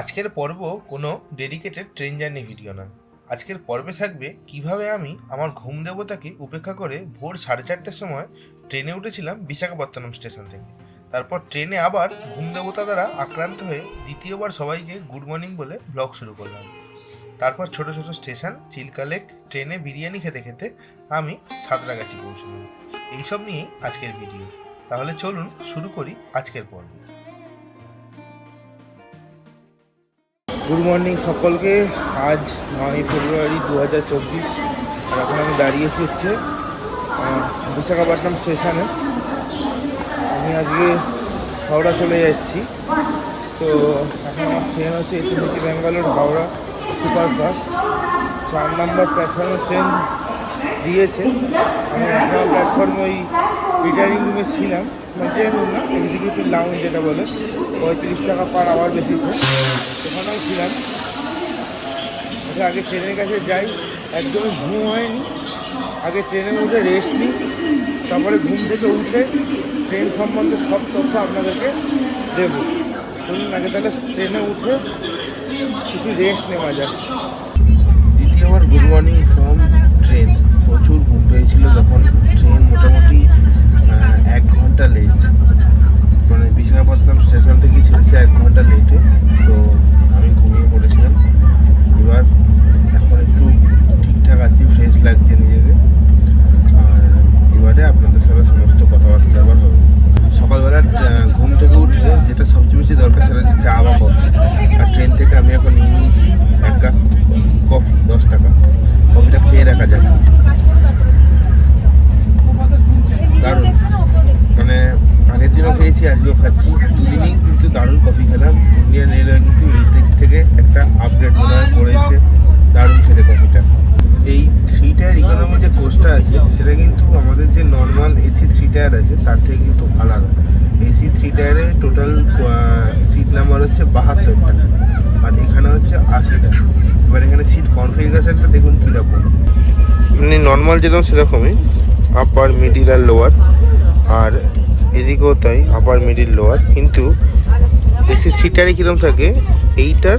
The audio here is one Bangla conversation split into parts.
আজকের পর্ব কোনো ডেডিকেটেড ট্রেন জার্নি ভিডিও না। আজকের পর্বে থাকবে কীভাবে আমি আমার ঘুম দেবতাকে উপেক্ষা করে ভোর সাড়ে চারটের সময় ট্রেনে উঠেছিলাম বিশাখাপত্তনম স্টেশন থেকে। তারপর ট্রেনে আবার ঘুম দেবতা দ্বারা আক্রান্ত হয়ে দ্বিতীয়বার সবাইকে গুড মর্নিং বলে ব্লগ শুরু করলাম। তারপর ছোট ছোট স্টেশন চিল্কা লেক ট্রেনে বিরিয়ানি খেতে খেতে আমি সাঁতরাগাছি পৌঁছলাম। এইসব নিয়েই আজকের ভিডিও তাহলে চলুন শুরু করি আজকের পর্ব। গুড মর্নিং সকলকে। আজ নয় ফেব্রুয়ারি দু হাজার চব্বিশ। আর এখন আমি দাঁড়িয়েছি হচ্ছে বিশাখাপট্টনম স্টেশনে। আমি আজকে হাওড়া চলে যাচ্ছি। তো এখন আমার ট্রেন হচ্ছে SMT Bangalore Howrah super fast চার নম্বর প্ল্যাটফর্মে ট্রেন দিয়েছে। আমি প্ল্যাটফর্মে ওই রিটার্নিং রুমে ছিলাম মানে ট্রেন রুম না এক্সিকিউটিভ লাউঞ্জ যেটা বলে, পঁয়ত্রিশ টাকা পার আওয়ার বেশিছে ওখানেও ছিলাম। আগে ট্রেনের কাছে যাই, একদমই ঘুম হয়নি। আগে ট্রেনে উঠে রেস্ট নিই, তারপরে ঘুম থেকে উঠে ট্রেন সম্বন্ধে সব তথ্য আপনাদেরকে দেবো। চলুন, আগে তাহলে ট্রেনে উঠে কিছু রেস্ট নেওয়া যাক। দ্বিতীয়বার গুড মর্নিং ফ্রম ট্রেন প্রচুর ঘুম পেয়েছিল যখন ট্রেন মোটামুটি এক ঘণ্টা লেট মানে বিশাখাপত্তনম স্টেশন থেকে ছেড়েছে এক ঘণ্টা লেটে তো আমি ঘুমিয়ে পড়েছিলাম। এবার এখন একটু ঠিকঠাক আছি ফ্রেশ লাগছে নিজেকে। আর এবারে আপনাদের সাথে সমস্ত কথাবার্তা আবার হবে। সকালবেলা ঘুম থেকে উঠে যেটা সবচেয়ে বেশি দরকার সেটা হচ্ছে চা বা কফি। আর ট্রেন থেকে খেয়েছি আজকেও খাচ্ছি। দুদিনই কিন্তু দারুণ কফি খেলাম। ইন্ডিয়ান রেলওয়ে কিন্তু এই দিক থেকে একটা আপগ্রেড মনে হয় করেছে দারুণ খেতে কফিটা এই থ্রি টায়ার ইকোনমি যে কোর্সটা আছে, সেটা কিন্তু আমাদের যে নর্মাল এসি থ্রি টায়ার আছে, তার থেকে কিন্তু আলাদা। এসি থ্রি টায়ারে টোটাল সিট নাম্বার হচ্ছে বাহাত্তরটা। আর এখানে হচ্ছে আশিটা। এবার এখানে সিট কনফিগারেশনটা দেখুন কীরকম। মানে নর্মাল যেরকম সেরকমই আপার মিডিল আর লোয়ার আর এদিকেও তাই আপার মিডিল লোয়ার কিন্তু এসি সিটারে কীরকম থাকে? এইটার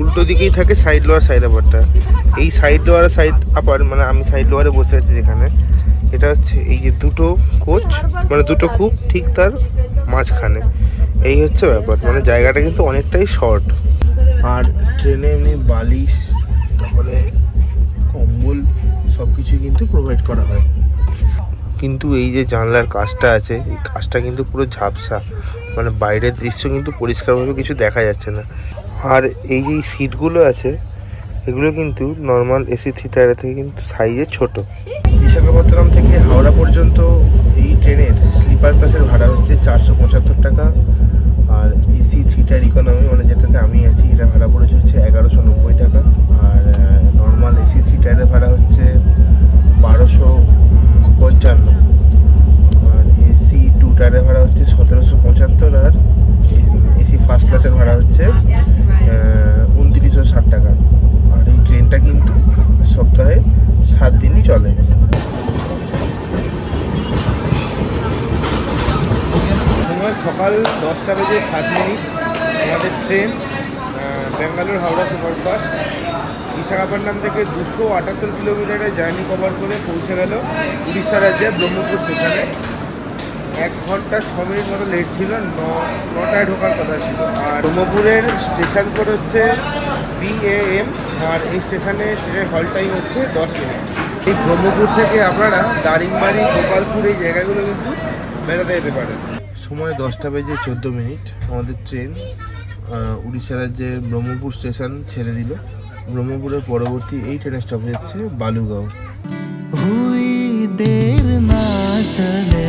উল্টো দিকেই থাকে সাইড লোয়ার সাইড আপারটা এই সাইড লোয়ার সাইড আপার মানে আমি সাইড লোয়ারে বসে আছি যেখানে, এটা হচ্ছে এই যে দুটো কোচ মানে দুটো কূপ ঠিক তার মাঝখানে। এই হচ্ছে ব্যাপার মানে জায়গাটা কিন্তু অনেকটাই শর্ট আর ট্রেনে এমনি বালিশ, তারপরে কম্বল সব কিছুই কিন্তু প্রোভাইড করা হয়। কিন্তু এই যে জানলার কাজটা আছে, এই কাজটা কিন্তু পুরো ঝাপসা। মানে বাইরের দৃশ্য কিন্তু পরিষ্কারভাবে কিছু দেখা যাচ্ছে না। আর এই যে সিটগুলো আছে, এগুলো কিন্তু নর্মাল এসি থিয়েটারের থেকে কিন্তু সাইজে ছোট। বিশাখাপত্তনম থেকে হাওড়া পর্যন্ত এই ট্রেনের স্লিপার ক্লাসের ভাড়া হচ্ছে চারশো পঁচাত্তর টাকা। আর সাত দিনই চলে। সকাল দশটা বেজে সাত মিনিট, আমাদের ট্রেন ব্যাঙ্গালোর হাওড়া সুপারফাস্ট। বিশাখাপট্টনম থেকে দুশো আটাত্তর কিলোমিটারের জার্নি কভার করে পৌঁছে গেল উড়িষ্যা রাজ্যের ব্রহ্মপুর স্টেশনে। এক ঘণ্টা ছ মিনিট মতো লেট ছিল ন নটায় ঢোকার কথা ছিল। আর ব্রহ্মপুরের স্টেশন কোড হচ্ছে বিএএম আর এই স্টেশনে ট্রেনের হল টাইম হচ্ছে দশ মিনিট। এই ব্রহ্মপুর থেকে আপনারা দারিংবাড়ি গোপালপুর এই জায়গাগুলো কিন্তু বেড়াতে যেতে পারেন। সময় দশটা বেজে চোদ্দ মিনিট। আমাদের ট্রেন উড়িষ্যার যে ব্রহ্মপুর স্টেশন ছেড়ে দিল। ব্রহ্মপুরের পরবর্তী এই ট্রেনের স্টপেজ হচ্ছে বালুগাঁও। হুই দের না চলে।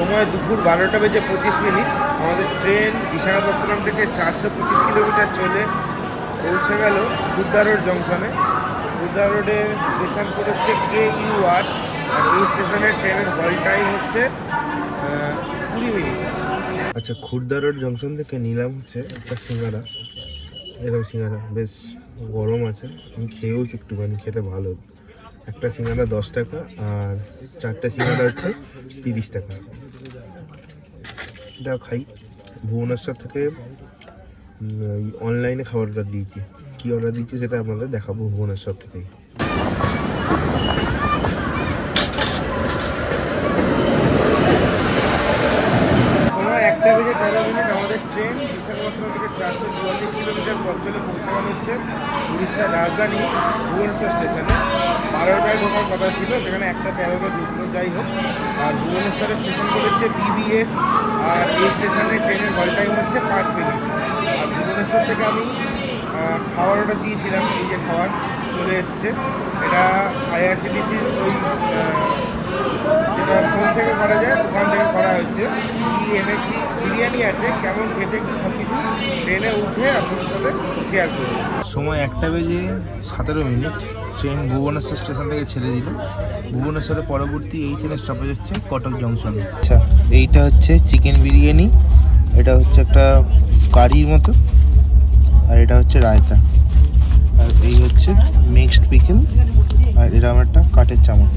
সময় দুপুর বারোটা বেজে পঁচিশ মিনিট। আমাদের ট্রেন বিশাখাপত্তনম থেকে চারশো পঁচিশ কিলোমিটার চলে পৌঁছে গেল বুদ্ধা রোড জংশনে। বুদ্ধা রোডের স্টেশন হচ্ছে কে ইউ আর আর এই স্টেশনের ট্রেনের হল টাইম হচ্ছে কুড়ি মিনিট। আচ্ছা খুর্দা রোড জংশন থেকে নিলাম হচ্ছে একটা সিঙ্গারা। এরকম সিঙ্গারা, বেশ গরম আছে। আমি খেয়েওছি একটুখানি, খেতে ভালো। একটা সিঙ্গারা দশ টাকা আর চারটে সিঙ্গারা হচ্ছে তিরিশ টাকা। এটা খাই। ভুবনেশ্বর থেকে অনলাইনে খাবার অর্ডার দিয়েছি। কী অর্ডার দিয়েছি সেটা আপনাদের দেখাবো ভুবনেশ্বর থেকেই। আমাদের ট্রেন থেকে চারশো চুয়াল্লিশ কিলোমিটার পথ চলে পৌঁছানো হচ্ছে উড়িষ্যার রাজধানী ভুবনেশ্বর স্টেশনে। বারোটায় ঢোকার কথা ছিল, সেখানে একটা তেরোতে ঢুকলো, যাই হোক। আর ভুবনেশ্বরের স্টেশন করেছে বিবিএস আর এই স্টেশনে ট্রেনের হল টাইম হচ্ছে পাঁচ মিনিট। আর ভুবনেশ্বর থেকে আমি খাওয়ার অর্ডার দিয়েছিলাম, এই যে খাবার চলে এসছে। এটা আইআরসিটিসির ওই ফোন থেকে করা যায় ওখান থেকে করা হয়েছে। কি এনেছি বিরিয়ানি আছে কেমন খেতে কি সব কিছু ট্রেনে উঠে আপনাদের সাথে শেয়ার করব। সময় একটা বেজে সতেরো মিনিট। ট্রেন ভুবনেশ্বর স্টেশন থেকে ছেড়ে দিল। ভুবনেশ্বরের পরবর্তী এই ট্রেনের স্টপেজ হচ্ছে কটক জংশন আচ্ছা এইটা হচ্ছে চিকেন বিরিয়ানি এটা হচ্ছে একটা কারির মতো আর এটা হচ্ছে রায়তা। আর এই হচ্ছে মিক্সড পিকেল আর এরকম একটা কাঠের চামচ।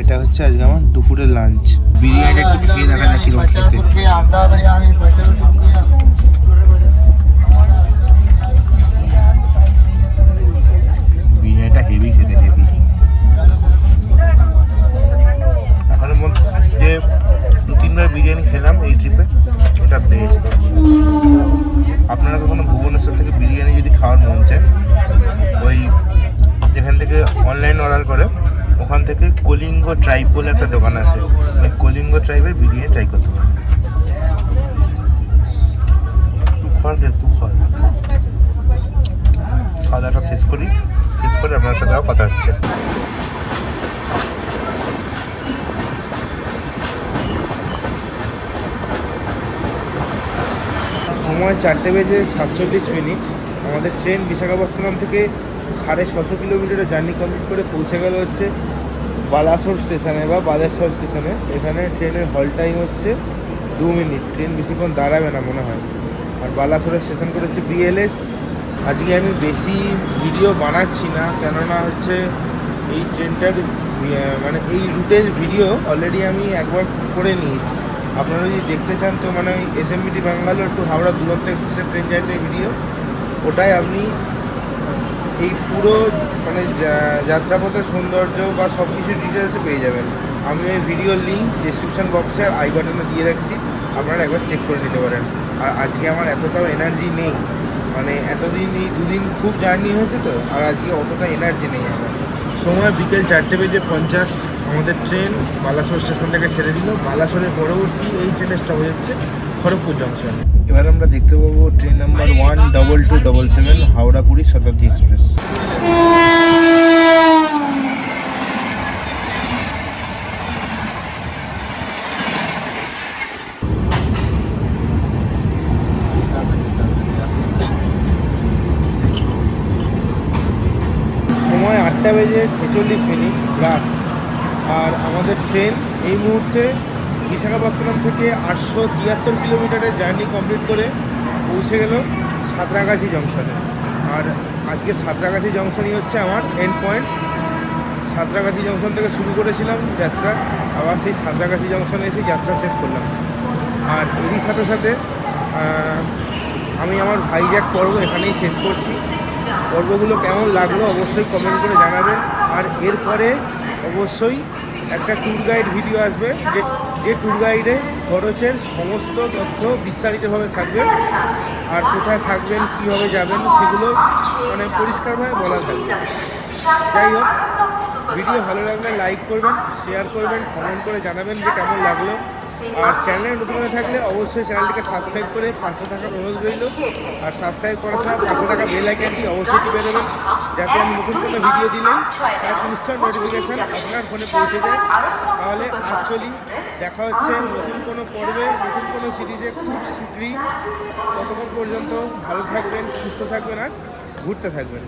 এটা হচ্ছে আজকে আমার দুপুরের লাঞ্চ বিরিয়ানি একটু খেয়ে দেখা যাক কীরকম খেতে। কলিঙ্গ ট্রাইবের বিরিয়ানি ট্রাই করতে পারেন। শেষ করি। শেষ করে আপনার সাথে কথা হচ্ছে। সময় চারটে বেজে সাতচল্লিশ মিনিট। আমাদের ট্রেন বিশাখাপত্তনম থেকে সাড়ে ছশো কিলোমিটারের জার্নি কমপ্লিট করে পৌঁছে গেল হচ্ছে বালাসোর স্টেশনে বা বালেশ্বর স্টেশনে এখানে ট্রেনের হল টাইম হচ্ছে দু মিনিট। ট্রেন বেশিক্ষণ দাঁড়াবে না মনে হয়। আর বালাসোরের স্টেশন করে হচ্ছে বিএলএস আজকে আমি বেশি ভিডিও বানাচ্ছি না, কেননা হচ্ছে এই ট্রেনটার মানে এই রুটের ভিডিও অলরেডি আমি একবার করে নিয়েছি। আপনারা যদি দেখতে চান তো মানে এস এম বিটি ব্যাঙ্গালোর টু হাওড়া দূরত্ব এক্সপ্রেসের ট্রেন জার্নির ভিডিও ওটাই আপনি এই পুরো মানে যাত্রাপথের সৌন্দর্য বা সব কিছু ডিটেলসে পেয়ে যাবেন। আমি ওই ভিডিওর লিঙ্ক ডিসক্রিপশন বক্সে আই বাটনে দিয়ে রাখছি। আপনারা একবার চেক করে নিতে পারেন। আর আজকে আমার এতটাও এনার্জি নেই। মানে এতদিন, এই দুদিন খুব জার্নি হয়েছে তো, আর আজকে অতটা এনার্জি নেই আমার। সময় বিকেল চারটে বেজে পঞ্চাশ। আমাদের ট্রেন বালাসোর স্টেশন থেকে ছেড়ে দিল। বালাসোরের পরবর্তী এই ট্রেনের স্টপেজ হচ্ছে খড়গপুর জংশন এবার আমরা দেখতে পাবো train number one double two double seven Howrah Puri Shatabdi express সময় আটটা বেজে ছেচল্লিশ মিনিট রাত। আর আমাদের ট্রেন এই মুহূর্তে বিশাখাপত্তনম থেকে আটশো তিয়াত্তর কিলোমিটারের জার্নি কমপ্লিট করে পৌঁছে গেল সাঁতরাগাছি জংশনে। আর আজকে সাঁতরাগাছি জংশনই হচ্ছে আমার এন্ড পয়েন্ট সাঁতরাগাছি জংশন থেকে শুরু করেছিলাম যাত্রা, আবার সেই সাঁতরাগাছি জংশনে এসে যাত্রা শেষ করলাম। আর এরই সাথে সাথে আমি আমার ভাইজ্যাক পর্ব এখানেই শেষ করছি। পর্বগুলো কেমন লাগল অবশ্যই কমেন্ট করে জানাবেন। আর এরপরে অবশ্যই একটা ট্যুর গাইড ভিডিও আসবে, যে যে ট্যুর গাইডে খরচের সমস্ত তথ্য বিস্তারিতভাবে থাকবে, আর কোথায় থাকবেন, কীভাবে যাবেন, সেগুলো মানে পরিষ্কারভাবে বলা থাকবে। যাই হোক ভিডিও ভালো লাগলে লাইক করবেন শেয়ার করবেন কমেন্ট করে জানাবেন যে কেমন লাগল। আর চ্যানেলে নতুন হয়ে থাকলে অবশ্যই চ্যানেলটিকে সাবস্ক্রাইব করে পাশে থাকার অনুরোধ রইল। আর সাবস্ক্রাইব করার সময় পাশে থাকা বেল আইকনটি অবশ্যই টিপে দেবেন, যাতে আমি নতুন কোনো ভিডিও দিলে তার ইনস্ট্যান্ট নোটিফিকেশান আপনার ফোনে পৌঁছে যায়। তাহলে চলি, দেখা হচ্ছে নতুন কোনো পর্বে, নতুন কোনো সিরিজে খুব শীঘ্রই। ততক্ষণ পর্যন্ত ভালো থাকবেন, সুস্থ থাকবেন আর ঘুরতে থাকবেন।